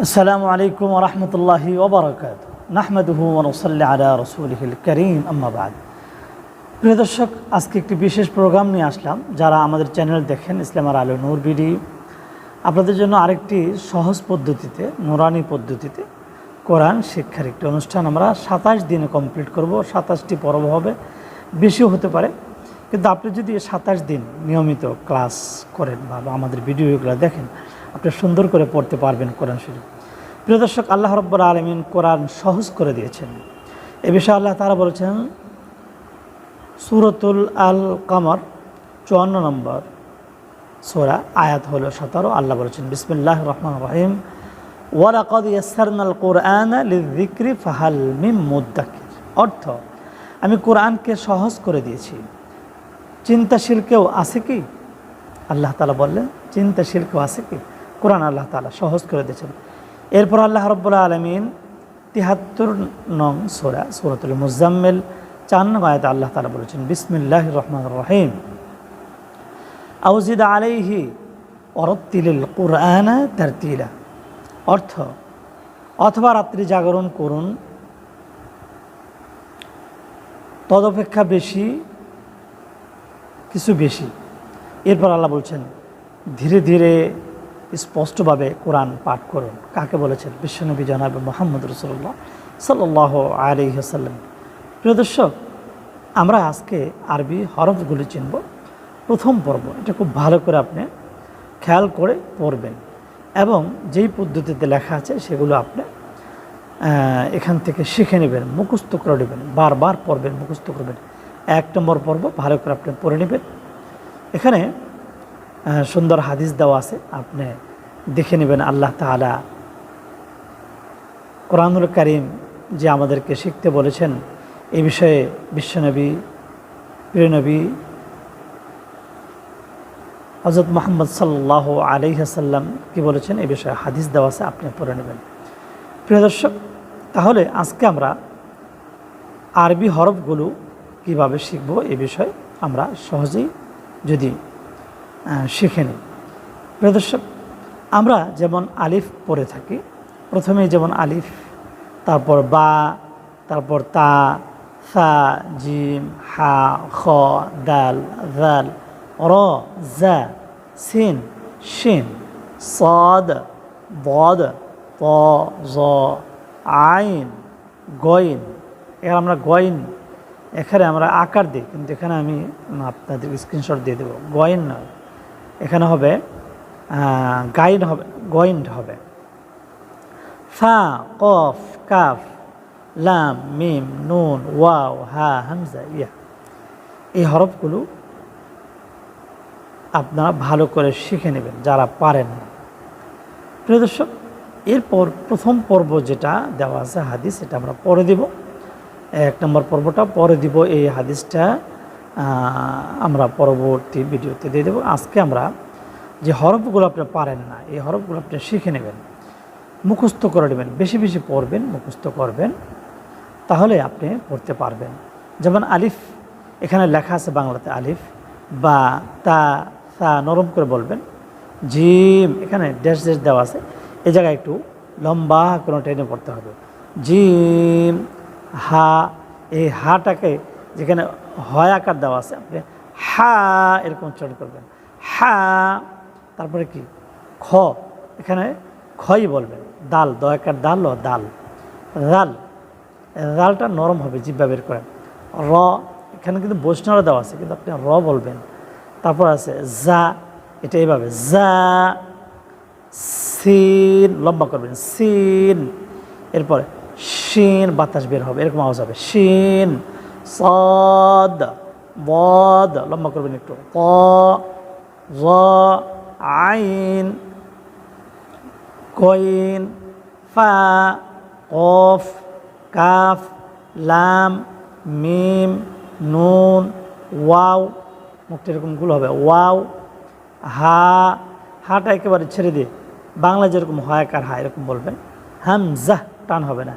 আসসালামু আলাইকুম রহমতুল্লাহি ওবরাকাত নাহমেদহু ওনসল্লা আলা রসুলহিল করিম। আম্মাবাদ প্রিয় দর্শক, আজকে একটি বিশেষ প্রোগ্রাম নিয়ে আসলাম। যারা আমাদের চ্যানেল দেখেন ইসলামার আলো নূর বিডি, আপনাদের জন্য আরেকটি সহজ পদ্ধতিতে, নুরানি পদ্ধতিতে কোরআন শিক্ষার একটি অনুষ্ঠান আমরা সাতাশ দিনে কমপ্লিট করব। সাতাশটি পর্ব হবে, বেশিও হতে পারে। কিন্তু আপনি যদি সাতাশ দিন নিয়মিত ক্লাস করেন বা আমাদের ভিডিওগুলো দেখেন আপনি সুন্দর করে পড়তে পারবেন কোরআন শরীফ। প্রিয় দর্শক, আল্লাহ রব্বর আলমিন কোরআন সহজ করে দিয়েছেন। এ বিষয়ে আল্লাহ তারা বলেছেন, সুরতুল আল কামর চুয়ান্ন নম্বর সোরা, আয়াত হলো সতেরো। আল্লাহ বলেছেন বিসমুল্লাহ রহমান রহিম। ওয়ারাকদ ইয়াসারনাল কোরআন ফাহাল মিম অর্থ, আমি কোরআনকে সহজ করে দিয়েছি। চিন্তাশীল কেউ আছে কি? আল্লাহ তালা বললেন, চিন্তাশীল কেউ আছে কি? কোরআন আল্লাহ তালা সহজ করে দিয়েছেন। এরপর আল্লাহ রব্বুল্লা আলমিন তিহাত্তর নং সোরা, সুরতুল মুজাম্মেল চার নং আল্লাহ তালা বলেছেন বিসমিল্লাহ রহমান রহিম। আউজিদ আলাইহি অরত্তিলিল কোরআনা তারতিলা। অর্থ, অথবা রাত্রি জাগরণ করুন, তদপেক্ষা বেশি, কিছু বেশি। এরপর আল্লাহ বলছেন, ধীরে ধীরে স্পষ্টভাবে কোরআন পাঠ করুন। কাকে বলেছেন? বিশ্বনবী জনাব মোহাম্মদ রসুল্লাহ সাল্লাহ আলিহাসাল্লাম প্রিয় দর্শক, আমরা আজকে আরবি হরফগুলি চিনব। প্রথম পর্ব, এটা খুব ভালো করে আপনি খেয়াল করে পড়বেন। এবং যেই পদ্ধতিতে লেখা আছে সেগুলো আপনি এখান থেকে শিখে নেবেন, মুখস্থ করে নেবেন, বারবার পড়বেন, মুখস্থ করবেন। এক নম্বর পর্ব ভালো করে আপনি পড়ে নেবেন। এখানে সুন্দর হাদিস দেওয়া আছে। আপনি দেখে নেবেন আল্লাহ তালা কোরআনুল করিম যে আমাদেরকে শিখতে বলেছেন, এ বিষয়ে বিশ্বনবী প্রিয়নবী হজরত মোহাম্মদ সাল্লাহ আলিহাসাল্লাম কি বলেছেন, এ বিষয়ে হাদিস দেওয়া আছে, আপনি পড়ে নেবেন। প্রিয় দর্শক, তাহলে আজকে আমরা আরবি হরফগুলো কীভাবে শিখব, এ বিষয়ে আমরা সহজেই যদি শিখে নিই। প্রিয় দর্শক, আমরা যেমন আলিফ পড়ে থাকি, প্রথমেই যেমন আলিফ, তারপর বা, তারপর তা, সা, জিম, হা, খ, দাল দাল র, জা, সিন, শিন, সদ, বদ ত জ, আইন, গইন। এখানে আমরা গইন, এখানে আমরা আকার দিই, কিন্তু এখানে আমি আপনাদের স্ক্রিনশট দিয়ে দেবো। গয়েন নয়। এখানে হবে গাইন হবে গয়েন্ড হবে। ফা, কফ, কাফ, লাম, মিম, নুন, ওয়াও, হা, হামজা, ইয়া। এই হরফগুলো আপনারা ভালো করে শিখে নেবেন যারা পারেন না। প্রিয় দর্শক, এরপর প্রথম পর্ব যেটা দেওয়া আছে হাদিস, এটা আমরা পরে দিব। এক নম্বর পর্বটা পরে দিব এই হাদিসটা। আমরা পরবর্তী ভিডিওতে দিয়ে দেবো। আজকে আমরা যে হরফগুলো আপনি পারেন না, এই হরফগুলো আপনি শিখে নেবেন, মুখস্থ করে নেবেন, বেশি বেশি পড়বেন, মুখস্থ করবেন, তাহলে আপনি পড়তে পারবেন। যেমন আলিফ, এখানে লেখা আছে বাংলাতে আলিফ, বা তা তা নরম করে বলবেন, জিম, এখানে ড্যাশ ড্যাশ দেওয়া আছে, এ জায়গায় একটু লম্বা কোনো ট্রেনে পড়তে হবে। জিম, হা, এই হাটাকে যেখানে হয় আকার দেওয়া আছে, আপনি হা এরকম উচ্চারণ করবেন। হা, তারপরে কি? খ, এখানে খই বলবেন। দাল দয়াকার দাল ও দাল। রাল, রালটা নরম হবে জিব্বা বের করেন। র, এখানে কিন্তু বৈষ্ণব দেওয়া আছে, কিন্তু আপনি র বলবেন। তারপর আছে জা এটা এইভাবে জা সিন, লম্বা করবেন, সিন। এরপরে শিন, বাতাস বের হবে, এরকম আওয়াজ হবে, শিন। সদ, বদ, লম্বা করবেন একটু। ক, জ, আইন, কইন, ফা, কফ, কাফ, লাম, মিম, নুন, ওয়াও। মুখটা এরকমগুলো হবে। ওয়াও, হা, হাটা একেবারে ছেড়ে দিয়ে। বাংলা যেরকম হয় কার হা এরকম বলবেন। হামজাহ টান হবে না।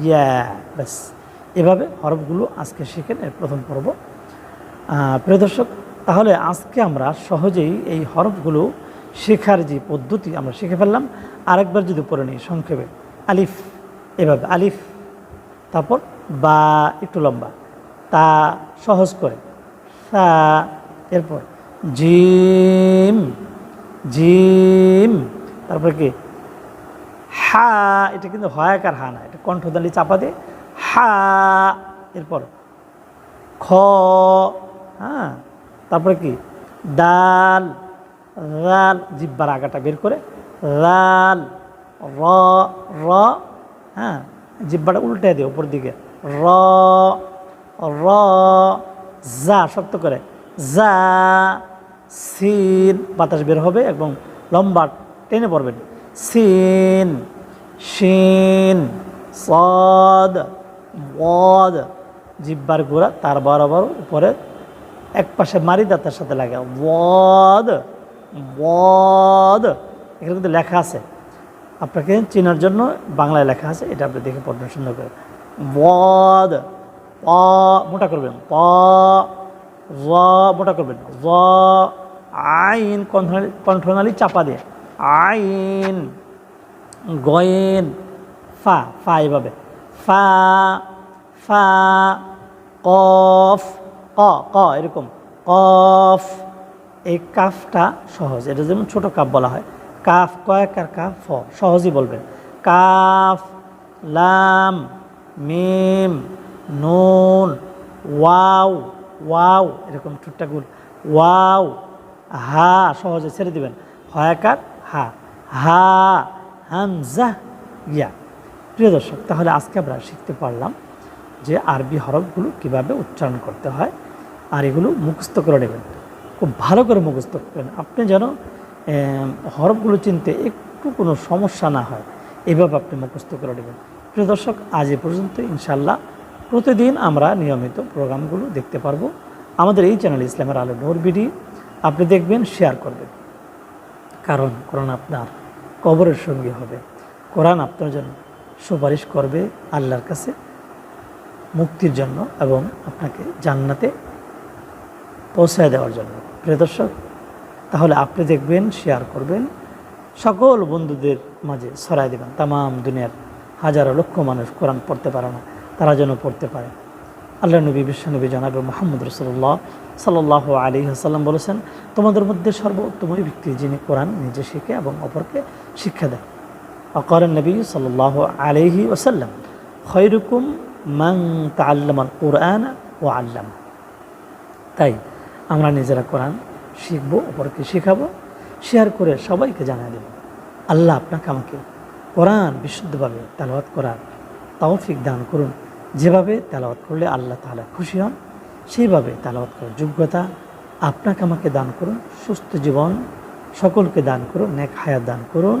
ইয়া, ব্যাস। এভাবে হরফগুলো আজকে শিখেন এর প্রথম পর্ব। প্রিয় দর্শক, তাহলে আজকে আমরা সহজেই এই হরফগুলো শেখার যে পদ্ধতি আমরা শিখে ফেললাম। আরেকবার যদি পড়ে নিই সংক্ষেপে। আলিফ, এভাবে আলিফ, তারপর বা একটু লম্বা। তা সহজ করে। সা এরপর জিম জিম, তারপরে কি? হা, এটা কিন্তু হয়াকার হা না? এটা কণ্ঠদালি চাপা দিয়ে হা, এরপর খ হ্যাঁ তারপরে কি? ডাল রাল, জিব্বার আগাটা বের করে রাল, র র হ্যাঁ জিব্বাটা উল্টে দিয়ে উপর দিকে। র র, যা শক্ত করে। যা, সিন, বাতাস বের হবে এবং লম্বা টেনে পড়বেন সিন, শিন, সদ বদ জিব্বার গোড়া, তার বরাবর উপরে এক পাশে মারি দাঁতের সাথে লাগে। বদ বদ এখানে কিন্তু লেখা আছে। আপনাকে চেনার জন্য বাংলায় লেখা আছে, এটা আপনি দেখে পড়বেন সুন্দর করে বদ প, মোটা করবেন। প মোটা করবেন। র, আইন, কণ্ঠনালী চাপা দিয়ে। আইন, গয়েন, ফা ফা এভাবে ফা ফা, কফ, ক ক, এরকম। কফ, এই কাফটা সহজ। এটা যেমন ছোট কাফ বলা হয়। কাফ কয়েক আর কাফ ফ, সহজই বলবেন। কাফ, লাম, মিম, নুন, ওয়াও ওয়াও, এরকম ঠুটটা গুল ওয়াও, হা, সহজে ছেড়ে দিবেন। হয়াকার হা। হা, হামজা, ইয়া। প্রিয় দর্শক, তাহলে আজকে আমরা শিখতে পারলাম যে আরবি হরফগুলো কীভাবে উচ্চারণ করতে হয় আর এগুলো মুখস্থ করে নেবেন। খুব ভালো করে মুখস্থ করবেন। আপনি যেন হরফগুলো চিনতে একটু কোনো সমস্যা না হয়, এভাবে আপনি মুখস্থ করে নেবেন। প্রিয় দর্শক, আজ এ পর্যন্ত ইনশাল্লাহ প্রতিদিন আমরা নিয়মিত প্রোগ্রামগুলো দেখতে পারব। আমাদের এই চ্যানেল ইসলামের আলো নোর বিডি, আপনি দেখবেন, শেয়ার করবেন। কারণ কোরআন আপনার কবরের সঙ্গী হবে। কোরআন আপনার জন্য সুপারিশ করবে আল্লাহর কাছে মুক্তির জন্য এবং আপনাকে জান্নাতে পৌঁছায় দেওয়ার জন্য। প্রিয় দর্শক, তাহলে আপনি দেখবেন শেয়ার করবেন, সকল বন্ধুদের মাঝে ছড়াই দেবেন। তামাম দুনিয়ার হাজারো লক্ষ মানুষ কোরআন পড়তে পারে না, তারা যেন পড়তে পারে। আল্লাহ নবী বিশ্বনবী জানাবে মোহাম্মদ রসুল্লাহ সাল্লাহ আলী হাসাল্লাম বলেছেন, তোমাদের মধ্যে সর্বোত্তম ব্যক্তি যিনি কোরআন নিজে শিখে এবং অপরকে শিক্ষা দেয় অকরেন নবী সাল্লাহ আলহি ওসাল্লাম খৈরুকুম মাং তাল্লামাল কোরআন ও আল্লাম তাই আমরা নিজেরা কোরআন শিখব, অপরকে শেখাবো, শেয়ার করে সবাইকে জানিয়ে দেব। আল্লাহ আপনাকে আমাকে কোরআন বিশুদ্ধভাবে তেলাওয়াত করার তৌফিক দান করুন। যেভাবে তেলাওয়াত করলে আল্লাহ তাহলে খুশি হন, সেইভাবে তেলাওয়াত করার যোগ্যতা আপনাকে আমাকে দান করুন। সুস্থ জীবন সকলকে দান করুন, নেক হায়াত দান করুন।